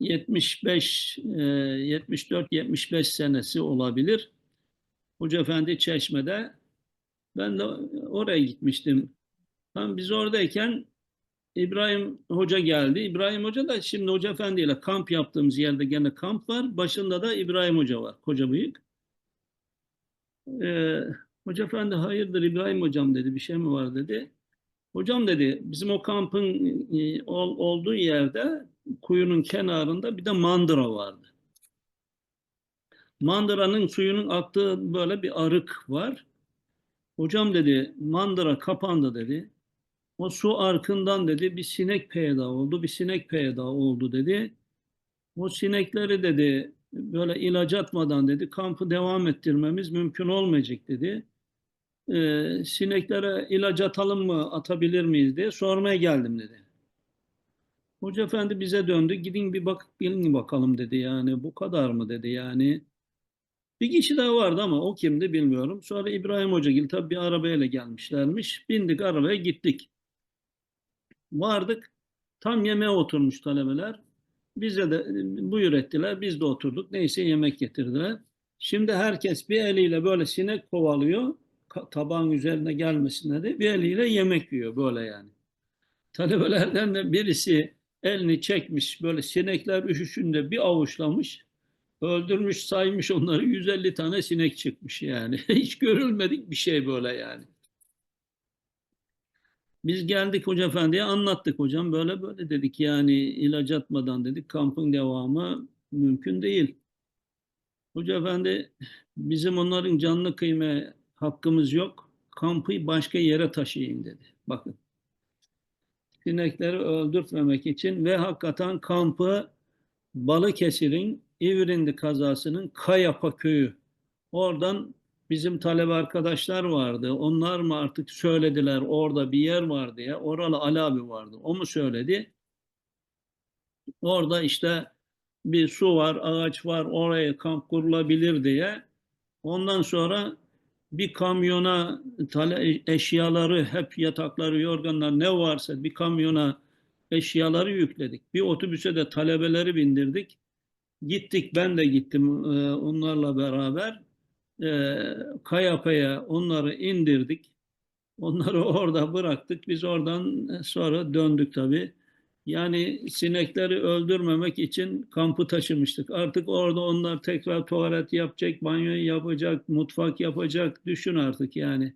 ...75, 74-75 senesi olabilir. Hoca Efendi Çeşme'de. Ben de oraya gitmiştim. Tam biz oradayken İbrahim Hoca geldi. İbrahim Hoca da şimdi Hoca Efendi ile kamp yaptığımız yerde gene kamp var. Başında da İbrahim Hoca var. Koca büyük. Ee, Hoca Efendi hayırdır İbrahim Hocam dedi. Bir şey mi var dedi. Hocam dedi bizim o kampın e, ol- olduğu yerde kuyunun kenarında bir de mandıra vardı. Mandıranın suyunun aktığı böyle bir arık var. Hocam dedi mandıra kapandı dedi. O su arkından dedi bir sinek peyda oldu, bir sinek peyda oldu dedi. O sinekleri dedi böyle ilaç atmadan dedi kampı devam ettirmemiz mümkün olmayacak dedi. Ee, sineklere ilaç atalım mı, atabilir miyiz diye sormaya geldim dedi. Hoca efendi bize döndü. Gidin bir bak, gelin bakalım dedi yani. Bu kadar mı dedi yani. Bir kişi daha vardı ama o kimdi bilmiyorum. Sonra İbrahim Hocagil tabii bir arabayla gelmişlermiş. Bindik arabaya gittik. Vardık. Tam yemeğe oturmuş talebeler. Bize de e, buyur ettiler. Biz de oturduk. Neyse yemek getirdiler. Şimdi herkes bir eliyle böyle sinek kovalıyor. Tabağın üzerine gelmesin dedi. Bir eliyle yemek yiyor böyle yani. Talebelerden de birisi elini çekmiş böyle sinekler üşüşünde bir avuçlamış. Öldürmüş saymış onları 150 tane sinek çıkmış yani. Hiç görülmedik bir şey böyle yani. Biz geldik Hoca Efendi'ye anlattık hocam böyle böyle dedik yani ilaç atmadan dedik kampın devamı mümkün değil. Hoca Efendi bizim onların canlı kıymaya hakkımız yok. Kampı başka yere taşıyın dedi. Bakın. Sinekleri öldürtmemek için ve hakikaten kampı Balıkesir'in İvrindi kazasının Kayapa köyü. Oradan bizim talebe arkadaşlar vardı. Onlar mı artık söylediler orada bir yer var diye. Oralı Ali abi vardı. O mu söyledi? Orada işte bir su var, ağaç var, oraya kamp kurulabilir diye. Ondan sonra bir kamyona eşyaları, hep yatakları, yorganlar ne varsa bir kamyona eşyaları yükledik. Bir otobüse de talebeleri bindirdik. Gittik, ben de gittim e, onlarla beraber. E, Kayapa'ya onları indirdik. Onları orada bıraktık. Biz oradan sonra döndük tabii. Yani sinekleri öldürmemek için kampı taşımıştık. Artık orada onlar tekrar tuvalet yapacak, banyo yapacak, mutfak yapacak. Düşün artık yani.